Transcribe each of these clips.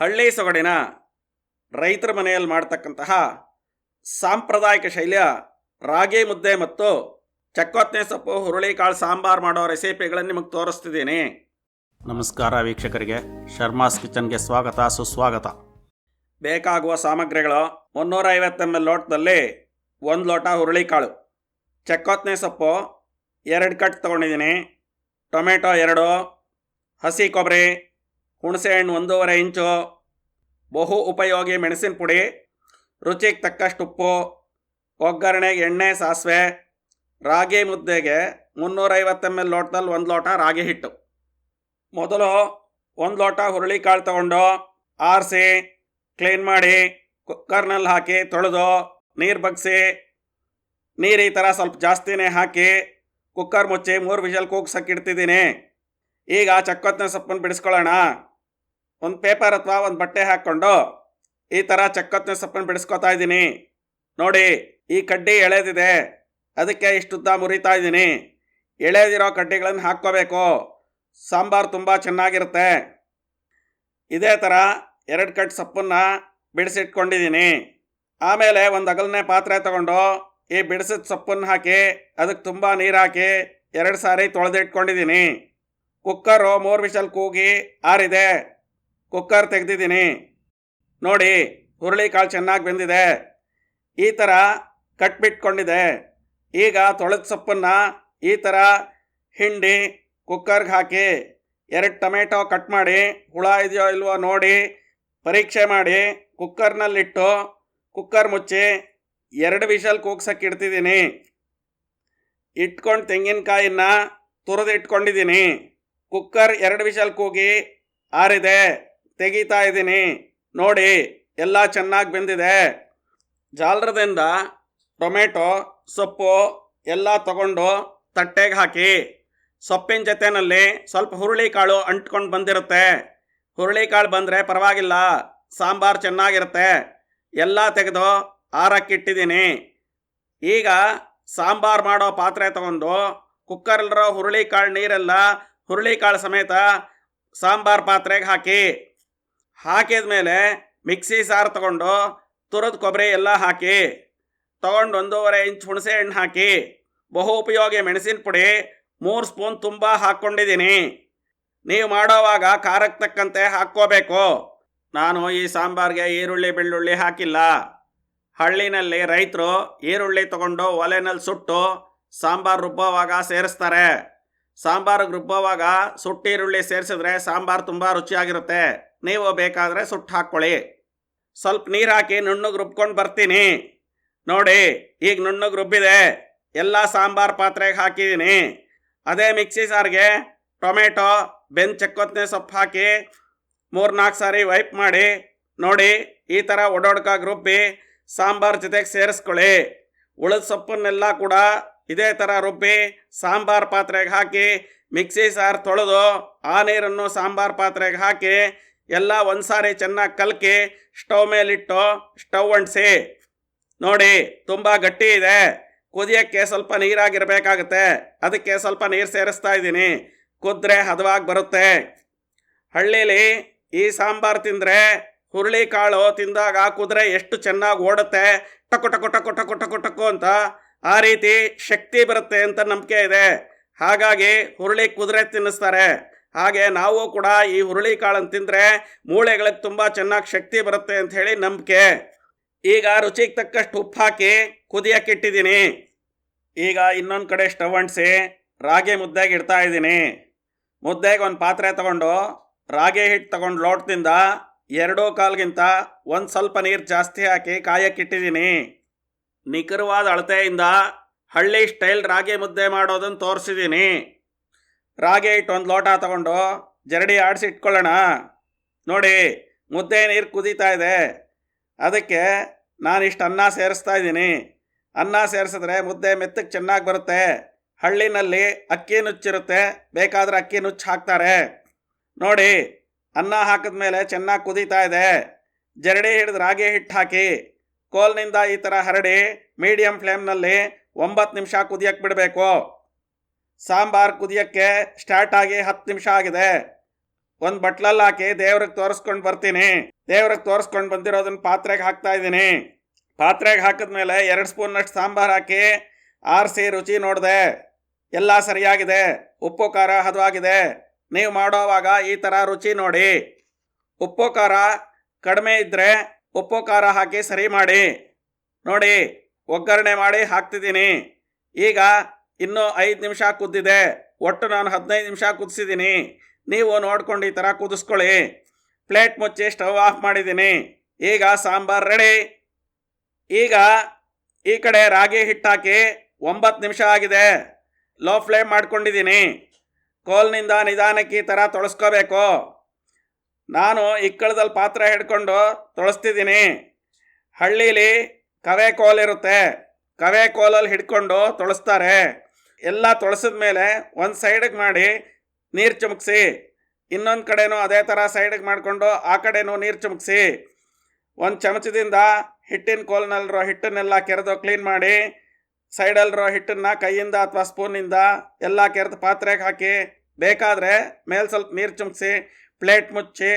ಹಳ್ಳಿ ಸೊಗಡಿನ ರೈತರ ಮನೆಯಲ್ಲಿ ಮಾಡ್ತಕ್ಕಂತಹ ಸಾಂಪ್ರದಾಯಿಕ ಶೈಲಿಯ ರಾಗಿ ಮುದ್ದೆ ಮತ್ತು ಚಕ್ಕೊತ್ತನೆ ಸೊಪ್ಪು ಹುರುಳಿಕಾಳು ಸಾಂಬಾರು ಮಾಡೋ ರೆಸಿಪಿಗಳನ್ನು ನಿಮಗೆ ತೋರಿಸ್ತಿದ್ದೀನಿ. ನಮಸ್ಕಾರ ವೀಕ್ಷಕರಿಗೆ. ಶರ್ಮಾಸ್ ಕಿಚನ್ಗೆ ಸ್ವಾಗತ, ಸುಸ್ವಾಗತ. ಬೇಕಾಗುವ ಸಾಮಗ್ರಿಗಳು ಮುನ್ನೂರ ಎಂ ಎಲ್ ಲೋಟದಲ್ಲಿ ಒಂದು ಲೋಟ ಹುರುಳಿಕಾಳು ಚಕ್ಕೊತ್ತನೆ ಸೊಪ್ಪು ಎರಡು ಕಟ್ ತೊಗೊಂಡಿದ್ದೀನಿ. ಟೊಮೆಟೊ ಎರಡು, ಹಸಿ ಕೊಬ್ಬರಿ ಹುಣಸೆಹಣ್ಣು ಒಂದೂವರೆ ಇಂಚು, ಬಹು ಉಪಯೋಗಿ ಮೆಣಸಿನ ಪುಡಿ, ರುಚಿಗೆ ತಕ್ಕಷ್ಟು ಉಪ್ಪು, ಒಗ್ಗರಣೆಗೆ ಎಣ್ಣೆ, ಸಾಸಿವೆ, ರಾಗಿ ಮುದ್ದೆಗೆ ಮುನ್ನೂರೈವತ್ತು ಎಂ ಎಲ್ ಲೋಟದಲ್ಲಿ ಒಂದು ಲೋಟ ರಾಗಿ ಹಿಟ್ಟು. ಮೊದಲು ಒಂದು ಲೋಟ ಹುರುಳಿಕಾಳು ತಗೊಂಡು ಆರಿಸಿ, ಕ್ಲೀನ್ ಮಾಡಿ ಕುಕ್ಕರ್ನಲ್ಲಿ ಹಾಕಿ ತೊಳೆದು ನೀರು ಬಗ್ಸಿ, ನೀರು ಈ ಥರ ಸ್ವಲ್ಪ ಜಾಸ್ತಿನೇ ಹಾಕಿ ಕುಕ್ಕರ್ ಮುಚ್ಚಿ ಮೂರು ವಿಷಲ್ ಕೂಗ್ಸಕ್ಕೆ ಇಡ್ತಿದ್ದೀನಿ. ಈಗ ಚಕ್ಕೊತ್ತಿನ ಸೊಪ್ಪನ್ನು ಬಿಡಿಸ್ಕೊಳ್ಳೋಣ. ಒಂದು ಪೇಪರ್ ಅಥವಾ ಒಂದು ಬಟ್ಟೆ ಹಾಕ್ಕೊಂಡು ಈ ಥರ ಚಕ್ಕೊತ್ತಿನ ಸೊಪ್ಪನ್ನು ಬಿಡಿಸ್ಕೊತಾ ಇದ್ದೀನಿ. ನೋಡಿ, ಈ ಕಡ್ಡಿ ಎಳೆದಿದೆ. ಅದಕ್ಕೆ ಇಷ್ಟುದ್ದ ಮುರಿತಾ ಇದ್ದೀನಿ. ಎಳೆದಿರೋ ಕಡ್ಡಿಗಳನ್ನು ಹಾಕ್ಕೋಬೇಕು. ಸಾಂಬಾರು ತುಂಬ ಚೆನ್ನಾಗಿರುತ್ತೆ. ಇದೇ ಥರ ಎರಡು ಕಟ್ ಸೊಪ್ಪನ್ನು ಬಿಡಿಸಿಟ್ಕೊಂಡಿದ್ದೀನಿ. ಆಮೇಲೆ ಒಂದು ಅಗಲನೇ ಪಾತ್ರೆ ತಗೊಂಡು ಈ ಬಿಡಿಸಿದ ಸೊಪ್ಪನ್ನು ಹಾಕಿ, ಅದಕ್ಕೆ ತುಂಬ ನೀರು ಹಾಕಿ ಎರಡು ಸಾರಿ ತೊಳೆದಿಟ್ಕೊಂಡಿದ್ದೀನಿ. ಕುಕ್ಕರು ಮೂರು ವಿಷಲ್ ಕೂಗಿ ಆರಿದೆ. ಕುಕ್ಕರ್ ತೆಗೆದಿದ್ದೀನಿ. ನೋಡಿ ಹುರುಳಿಕಾಳು ಚೆನ್ನಾಗಿ ಬೆಂದಿದೆ. ಈ ಥರ ಕಟ್ಬಿಟ್ಕೊಂಡಿದೆ. ಈಗ ತೊಳೆದ ಸೊಪ್ಪನ್ನು ಈ ಥರ ಹಿಂಡಿ, ಕುಕ್ಕರ್ಗೆ ಹಾಕಿ ಎರಡು ಟೊಮೆಟೊ ಕಟ್ ಮಾಡಿ, ಹುಳ ಇದೆಯೋ ಇಲ್ವೋ ನೋಡಿ, ಪರೀಕ್ಷೆ ಮಾಡಿ ಕುಕ್ಕರ್ನಲ್ಲಿಟ್ಟು ಕುಕ್ಕರ್ ಮುಚ್ಚಿ ಎರಡು ವಿಷಲ್ ಕೂಗ್ಸಕ್ಕೆ ಇಡ್ತಿದ್ದೀನಿ. ಇಟ್ಕೊಂಡು ತೆಂಗಿನಕಾಯಿನ ತುರಿದು ಇಟ್ಕೊಂಡಿದ್ದೀನಿ ಕುಕ್ಕರ್ ಎರಡು ವಿಷಲ್ ಕೂಗಿ ಆರಿದೆ. ತೆಗಿತಾ ಇದ್ದೀನಿ. ನೋಡಿ, ಎಲ್ಲ ಚೆನ್ನಾಗಿ ಬೆಂದಿದೆ. ಜಾಲರದಿಂದ ಟೊಮೆಟೊ, ಸೊಪ್ಪು ಎಲ್ಲ ತಗೊಂಡು ತಟ್ಟೆಗೆ ಹಾಕಿ. ಸೊಪ್ಪಿನ ಜೊತೆಯಲ್ಲಿ ಸ್ವಲ್ಪ ಹುರುಳಿಕಾಳು ಅಂಟ್ಕೊಂಡು ಬಂದಿರುತ್ತೆ. ಹುರುಳಿಕಾಳು ಬಂದರೆ ಪರವಾಗಿಲ್ಲ, ಸಾಂಬಾರು ಚೆನ್ನಾಗಿರುತ್ತೆ. ಎಲ್ಲ ತೆಗೆದು ಆರಕ್ಕಿಟ್ಟಿದ್ದೀನಿ ಈಗ ಸಾಂಬಾರು ಮಾಡೋ ಪಾತ್ರೆ ತಗೊಂಡು ಕುಕ್ಕರಲ್ಲಿರೋ ಹುರುಳಿಕಾಳು ನೀರೆಲ್ಲ ಹುರುಳಿಕಾಳು ಸಮೇತ ಸಾಂಬಾರು ಪಾತ್ರೆಗೆ ಹಾಕಿ. ಹಾಕಿದ ಮೇಲೆ ಮಿಕ್ಸಿ ಸಾರು ತಗೊಂಡು ತುರಿದ ಕೊಬ್ಬರಿ ಎಲ್ಲ ಹಾಕಿ, ತಗೊಂಡು ಒಂದೂವರೆ ಇಂಚ್ ಹುಣಸೆ ಹಣ್ಣು ಹಾಕಿ, ಬಹು ಉಪಯೋಗಿ ಮೆಣಸಿನ ಪುಡಿ ಮೂರು ಸ್ಪೂನ್ ತುಂಬ ಹಾಕ್ಕೊಂಡಿದ್ದೀನಿ. ನೀವು ಮಾಡೋವಾಗ ಖಾರಕ್ಕೆ ತಕ್ಕಂತೆ ಹಾಕ್ಕೋಬೇಕು. ನಾನು ಈ ಸಾಂಬಾರ್ಗೆ ಈರುಳ್ಳಿ, ಬೆಳ್ಳುಳ್ಳಿ ಹಾಕಿಲ್ಲ. ಹಳ್ಳಿನಲ್ಲಿ ರೈತರು ಈರುಳ್ಳಿ ತಗೊಂಡು ಒಲೆನಲ್ಲಿ ಸುಟ್ಟು ಸಾಂಬಾರು ರುಬ್ಬೋವಾಗ ಸೇರಿಸ್ತಾರೆ. ಸಾಂಬಾರಿಗೆ ರುಬ್ಬೋವಾಗ ಸುಟ್ಟು ಈರುಳ್ಳಿ ಸೇರಿಸಿದ್ರೆ ಸಾಂಬಾರು ತುಂಬ ರುಚಿಯಾಗಿರುತ್ತೆ. ನೀವು ಬೇಕಾದರೆ ಸುಟ್ಟು ಹಾಕ್ಕೊಳ್ಳಿ. ಸ್ವಲ್ಪ ನೀರು ಹಾಕಿ ನುಣ್ಣಗೆ ರುಬ್ಕೊಂಡು ಬರ್ತೀನಿ. ನೋಡಿ, ಈಗ ನುಣ್ಣಗೆ ರುಬ್ಬಿದೆ. ಎಲ್ಲ ಸಾಂಬಾರು ಪಾತ್ರೆಗೆ ಹಾಕಿದ್ದೀನಿ ಅದೇ ಮಿಕ್ಸಿ ಸಾರಿಗೆ ಟೊಮೆಟೊ ಬೆನ್ ಚಕ್ಕೊತ್ತನೆ ಸೊಪ್ಪು ಹಾಕಿ ಮೂರು ನಾಲ್ಕು ಸಾರಿ ವೈಪ್ ಮಾಡಿ, ನೋಡಿ, ಈ ಥರ ಒಡೋಡ್ಕಾಗಿ ರುಬ್ಬಿ ಸಾಂಬಾರು ಜೊತೆಗೆ ಸೇರಿಸ್ಕೊಳ್ಳಿ. ಉಳಿದ ಸೊಪ್ಪನ್ನೆಲ್ಲ ಕೂಡ ಇದೇ ಥರ ರುಬ್ಬಿ ಸಾಂಬಾರು ಪಾತ್ರೆಗೆ ಹಾಕಿ ಮಿಕ್ಸಿ ಸಾರು ತೊಳೆದು ಆ ನೀರನ್ನು ಸಾಂಬಾರು ಪಾತ್ರೆಗೆ ಹಾಕಿ ಎಲ್ಲ ಒಂದ್ಸಾರಿ ಚೆನ್ನಾಗಿ ಕಲ್ಕಿ, ಸ್ಟವ್ ಮೇಲಿಟ್ಟು, ಸ್ಟವ್ ಅಂಟಿಸಿ. ನೋಡಿ, ತುಂಬ ಗಟ್ಟಿ ಇದೆ. ಕುದಿಯೋಕ್ಕೆ ಸ್ವಲ್ಪ ನೀರಾಗಿರಬೇಕಾಗತ್ತೆ. ಅದಕ್ಕೆ ಸ್ವಲ್ಪ ನೀರು ಸೇರಿಸ್ತಾ ಇದ್ದೀನಿ. ಕುದ್ರೆ ಹದವಾಗಿ ಬರುತ್ತೆ. ಹಳ್ಳೀಲಿ ಈ ಸಾಂಬಾರು ತಿಂದರೆ ಹುರುಳಿ ಕಾಳು ತಿಂದಾಗ ಕುದುರೆ ಎಷ್ಟು ಚೆನ್ನಾಗಿ ಓಡುತ್ತೆ. ಟಕು ಟಕು ಟಕು ಟಕು ಟಕು ಟಕು ಅಂತ ಆ ರೀತಿ ಶಕ್ತಿ ಬರುತ್ತೆ ಅಂತ ನಂಬಿಕೆ ಇದೆ. ಹಾಗಾಗಿ ಹುರುಳಿ ಕುದುರೆ ತಿನ್ನಿಸ್ತಾರೆ. ಹಾಗೆ ನಾವು ಕೂಡ ಈ ಹುರುಳಿ ಕಾಳನ್ನು ತಿಂದರೆ ಮೂಳೆಗಳಿಗೆ ತುಂಬ ಚೆನ್ನಾಗಿ ಶಕ್ತಿ ಬರುತ್ತೆ ಅಂತ ಹೇಳಿ ನಂಬಿಕೆ. ಈಗ ರುಚಿಗೆ ತಕ್ಕಷ್ಟು ಉಪ್ಪು ಹಾಕಿ ಕುದಿಯಕ್ಕೆ ಇಟ್ಟಿದ್ದೀನಿ. ಈಗ ಇನ್ನೊಂದು ಕಡೆ ಸ್ಟವ್ ಅಂಟಿಸಿ ರಾಗಿ ಮುದ್ದೆಗೆ ಇಡ್ತಾ ಇದ್ದೀನಿ. ಮುದ್ದೆಗೆ ಒಂದು ಪಾತ್ರೆ ತಗೊಂಡು ರಾಗಿ ಹಿಟ್ಟು ತಗೊಂಡು ಲೋಟದಿಂದ ಎರಡೂ ಕಾಲ್ಗಿಂತ ಒಂದು ಸ್ವಲ್ಪ ನೀರು ಜಾಸ್ತಿ ಹಾಕಿ ಕಾಯಕ್ಕಿಟ್ಟಿದ್ದೀನಿ ನಿಖರವಾದ ಅಳತೆಯಿಂದ ಹಳ್ಳಿ ಸ್ಟೈಲ್ ರಾಗಿ ಮುದ್ದೆ ಮಾಡೋದನ್ನು ತೋರಿಸಿದ್ದೀನಿ. ರಾಗಿ ಹಿಟ್ಟು ಒಂದು ಲೋಟ ತಗೊಂಡು ಜರಡಿ ಆಡಿಸಿ ಇಟ್ಕೊಳ್ಳೋಣ. ನೋಡಿ, ಮುದ್ದೆ ನೀರು ಕುದೀತಾ ಇದೆ. ಅದಕ್ಕೆ ನಾನು ಇಷ್ಟು ಅನ್ನ ಸೇರಿಸ್ತಾ ಇದ್ದೀನಿ. ಅನ್ನ ಸೇರಿಸಿದ್ರೆ ಮುದ್ದೆ ಮೆತ್ತಗೆ ಚೆನ್ನಾಗಿ ಬರುತ್ತೆ. ಹಳ್ಳಿನಲ್ಲಿ ಅಕ್ಕಿ ನುಚ್ಚಿರುತ್ತೆ. ಬೇಕಾದರೆ ಅಕ್ಕಿ ನುಚ್ಚು ಹಾಕ್ತಾರೆ. ನೋಡಿ, ಅನ್ನ ಹಾಕಿದ ಮೇಲೆ ಚೆನ್ನಾಗಿ ಕುದೀತಾ ಇದೆ. ಜರಡಿ ಹಿಡಿದು ರಾಗಿ ಹಿಟ್ಟು ಹಾಕಿ ಕೋಲ್ನಿಂದ ಈ ಥರ ಹರಡಿ ಮೀಡಿಯಂ ಫ್ಲೇಮ್ನಲ್ಲಿ ಒಂಬತ್ತು ನಿಮಿಷ ಕುದಿಯಕ್ಕೆ ಬಿಡಬೇಕು. ಸಾಂಬಾರು ಕುದಿಯೋಕ್ಕೆ ಸ್ಟಾರ್ಟ್ ಆಗಿ ಹತ್ತು ನಿಮಿಷ ಆಗಿದೆ. ಒಂದು ಬಟ್ಲಲ್ಲಿ ಹಾಕಿ ದೇವ್ರಿಗೆ ತೋರಿಸ್ಕೊಂಡು ಬರ್ತೀನಿ. ದೇವ್ರಿಗೆ ತೋರಿಸ್ಕೊಂಡು ಬಂದಿರೋದನ್ನ ಪಾತ್ರೆಗೆ ಹಾಕ್ತಾ ಇದ್ದೀನಿ. ಪಾತ್ರೆಗೆ ಹಾಕಿದ್ಮೇಲೆ ಎರಡು ಸ್ಪೂನ್ನಷ್ಟು ಸಾಂಬಾರು ಹಾಕಿ ಆರಿಸಿ ರುಚಿ ನೋಡಿದೆ. ಎಲ್ಲ ಸರಿಯಾಗಿದೆ. ಉಪ್ಪು, ಖಾರ ಹದವಾಗಿದೆ ನೀವು ಮಾಡೋವಾಗ ಈ ಥರ ರುಚಿ ನೋಡಿ. ಉಪ್ಪು, ಖಾರ ಕಡಿಮೆ ಇದ್ದರೆ ಉಪ್ಪು, ಖಾರ ಹಾಕಿ ಸರಿ ಮಾಡಿ. ನೋಡಿ, ಒಗ್ಗರಣೆ ಮಾಡಿ ಹಾಕ್ತಿದ್ದೀನಿ. ಈಗ ಇನ್ನೂ ಐದು ನಿಮಿಷ ಕುದ್ದಿದೆ ಒಟ್ಟು ನಾನು ಹದಿನೈದು ನಿಮಿಷ ಕುದಿಸಿದ್ದೀನಿ ನೀವು ನೋಡ್ಕೊಂಡು ಈ ಥರ ಕುದಿಸ್ಕೊಳ್ಳಿ ಪ್ಲೇಟ್ ಮುಚ್ಚಿ ಸ್ಟವ್ ಆಫ್ ಮಾಡಿದ್ದೀನಿ. ಈಗ ಸಾಂಬಾರು ರೆಡಿ ಈಗ ಈ ಕಡೆ ರಾಗಿ ಹಿಟ್ಟು ಹಾಕಿ ಒಂಬತ್ತು ನಿಮಿಷ ಆಗಿದೆ. ಲೋ ಫ್ಲೇಮ್ ಮಾಡ್ಕೊಂಡಿದ್ದೀನಿ ಕೋಲ್ನಿಂದ ನಿಧಾನಕ್ಕೆ ಈ ಥರ ತೊಳಸ್ಕೋಬೇಕು. ನಾನು ಇಕ್ಕಳದಲ್ಲಿ ಪಾತ್ರೆ ಹಿಡ್ಕೊಂಡು ತೊಳಸ್ತಿದ್ದೀನಿ ಹಳ್ಳೀಲಿ ಕವೆ ಕೋಲ್ ಇರುತ್ತೆ. ಕವೆ ಕೋಲಲ್ಲಿ ಹಿಡ್ಕೊಂಡು ತೊಳಸ್ತಾರೆ. ಎಲ್ಲ ತೊಳಸಿದ ಮೇಲೆ ಒಂದು ಸೈಡಿಗೆ ಮಾಡಿ ನೀರು ಚುಮುಕ್ಸಿ. ಇನ್ನೊಂದು ಕಡೆನೂ ಅದೇ ಥರ ಸೈಡಿಗೆ ಮಾಡಿಕೊಂಡು ಆ ಕಡೆನೂ ನೀರು ಚುಮುಕ್ಸಿ. ಒಂದು ಚಮಚದಿಂದ ಹಿಟ್ಟಿನ ಕೋಲ್ನಲ್ಲಿರೋ ಹಿಟ್ಟನ್ನೆಲ್ಲ ಕೆರೆದು ಕ್ಲೀನ್ ಮಾಡಿ, ಸೈಡಲ್ಲಿರೋ ಹಿಟ್ಟನ್ನು ಕೈಯಿಂದ ಅಥವಾ ಸ್ಪೂನಿಂದ ಎಲ್ಲ ಕೆರೆದು ಪಾತ್ರೆಗೆ ಹಾಕಿ. ಬೇಕಾದರೆ ಮೇಲೆ ಸ್ವಲ್ಪ ನೀರು ಚುಮುಕ್ಸಿ, ಪ್ಲೇಟ್ ಮುಚ್ಚಿ,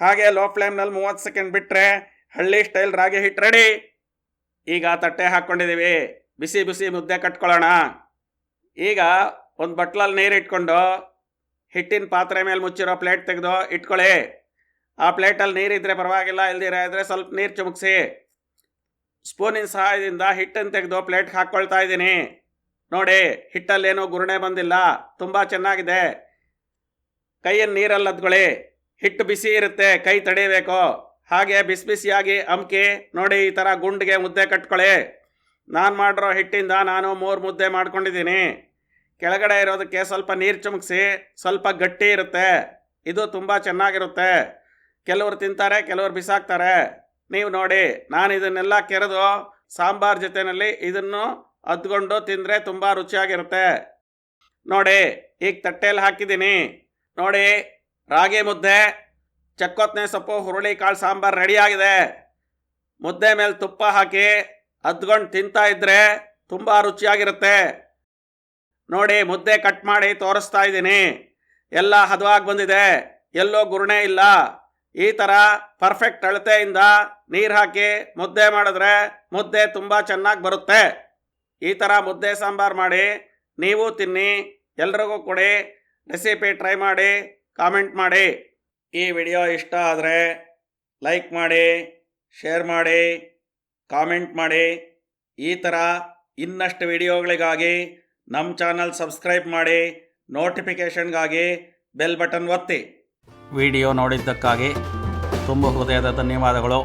ಹಾಗೆ ಲೋ ಫ್ಲೇಮ್ನಲ್ಲಿ ಮೂವತ್ತು ಸೆಕೆಂಡ್ ಬಿಟ್ಟರೆ ಹಳ್ಳಿ ಸ್ಟೈಲ್ ರಾಗಿ ಹಿಟ್ಟು ರೆಡಿ ಈಗ ತಟ್ಟೆ ಹಾಕ್ಕೊಂಡಿದ್ದೀವಿ ಬಿಸಿ ಬಿಸಿ ಮುದ್ದೆ ಕಟ್ಕೊಳ್ಳೋಣ. ಈಗ ಒಂದು ಬಟ್ಲಲ್ಲಿ ನೀರು ಇಟ್ಕೊಂಡು ಹಿಟ್ಟಿನ ಪಾತ್ರೆ ಮೇಲೆ ಮುಚ್ಚಿರೋ ಪ್ಲೇಟ್ ತೆಗೆದು ಇಟ್ಕೊಳ್ಳಿ. ಆ ಪ್ಲೇಟಲ್ಲಿ ನೀರಿದ್ದರೆ ಪರವಾಗಿಲ್ಲ ಇಲ್ದಿರ ಇದ್ರೆ ಸ್ವಲ್ಪ ನೀರು ಚುಮುಕ್ಸಿ. ಸ್ಪೂನಿನ ಸಹಾಯದಿಂದ ಹಿಟ್ಟನ್ನು ತೆಗೆದು ಪ್ಲೇಟ್ ಹಾಕ್ಕೊಳ್ತಾ ಇದ್ದೀನಿ. ನೋಡಿ, ಹಿಟ್ಟಲ್ಲೇನೂ ಗುರುಣೆ ಬಂದಿಲ್ಲ, ತುಂಬ ಚೆನ್ನಾಗಿದೆ. ಕೈಯನ್ನು ನೀರಲ್ಲಿ ಅದ್ಕೊಳ್ಳಿ. ಹಿಟ್ಟು ಬಿಸಿ ಇರುತ್ತೆ, ಕೈ ತಡಿಬೇಕು ಹಾಗೆ ಬಿಸಿ ಬಿಸಿಯಾಗಿ ಅಮ್ಕಿ, ನೋಡಿ, ಈ ಥರ ಗುಂಡಿಗೆ ಮುದ್ದೆ ಕಟ್ಕೊಳ್ಳಿ. ನಾನು ಮಾಡಿರೋ ಹಿಟ್ಟಿಂದ ನಾನು ಮೂರು ಮುದ್ದೆ ಮಾಡ್ಕೊಂಡಿದ್ದೀನಿ. ಕೆಳಗಡೆ ಇರೋದಕ್ಕೆ ಸ್ವಲ್ಪ ನೀರು ಚುಮುಕ್ಸಿ, ಸ್ವಲ್ಪ ಗಟ್ಟಿ ಇರುತ್ತೆ. ಇದು ತುಂಬ ಚೆನ್ನಾಗಿರುತ್ತೆ. ಕೆಲವರು ತಿಂತಾರೆ, ಕೆಲವರು ಬಿಸಾಕ್ತಾರೆ. ನೀವು ನೋಡಿ, ನಾನು ಇದನ್ನೆಲ್ಲ ಕೆರೆದು ಸಾಂಬಾರ್ ಜೊತೆಯಲ್ಲಿ ಇದನ್ನು ಅದ್ಕೊಂಡು ತಿಂದರೆ ತುಂಬ ರುಚಿಯಾಗಿರುತ್ತೆ. ನೋಡಿ, ಈಗ ತಟ್ಟೆಯಲ್ಲಿ ಹಾಕಿದ್ದೀನಿ. ನೋಡಿ, ರಾಗಿ ಮುದ್ದೆ ಚಕ್ಕೊತ್ತನೆ ಸೊಪ್ಪು, ಹುರುಳಿ ಕಾಳು ಸಾಂಬಾರು ರೆಡಿಯಾಗಿದೆ ಮುದ್ದೆ ಮೇಲೆ ತುಪ್ಪ ಹಾಕಿ ಅದ್ಕೊಂಡು ತಿಂತಾ ಇದ್ರೆ ತುಂಬ ರುಚಿಯಾಗಿರುತ್ತೆ. ನೋಡಿ, ಮುದ್ದೆ ಕಟ್ ಮಾಡಿ ತೋರಿಸ್ತಾ ಇದ್ದೀನಿ. ಎಲ್ಲ ಹದವಾಗಿ ಬಂದಿದೆ. ಎಲ್ಲೋ ಗುರುಣೆ ಇಲ್ಲ. ಈ ಥರ ಪರ್ಫೆಕ್ಟ್ ಅಳತೆಯಿಂದ ನೀರು ಹಾಕಿ ಮುದ್ದೆ ಮಾಡಿದ್ರೆ ಮುದ್ದೆ ತುಂಬ ಚೆನ್ನಾಗಿ ಬರುತ್ತೆ. ಈ ಥರ ಮುದ್ದೆ ಸಾಂಬಾರು ಮಾಡಿ ನೀವು ತಿನ್ನಿ, ಎಲ್ರಿಗೂ ಕೊಡಿ, ರೆಸಿಪಿ ಟ್ರೈ ಮಾಡಿ, ಕಾಮೆಂಟ್ ಮಾಡಿ. ಈ ವಿಡಿಯೋ ಇಷ್ಟ ಆದರೆ ಲೈಕ್ ಮಾಡಿ, ಶೇರ್ ಮಾಡಿ. ಕಾಮೆಂಟ್ ಮಾಡಿ. ಈ ಥರ ಇನ್ನಷ್ಟು ವಿಡಿಯೋಗಳಿಗಾಗಿ ನಮ್ಮ ಚಾನಲ್ ಸಬ್ಸ್ಕ್ರೈಬ್ ಮಾಡಿ. ನೋಟಿಫಿಕೇಷನ್ಗಾಗಿ ಬೆಲ್ ಬಟನ್ ಒತ್ತಿ. ವಿಡಿಯೋ ನೋಡಿದ್ದಕ್ಕಾಗಿ ತುಂಬ ಹೃದಯದ ಧನ್ಯವಾದಗಳು.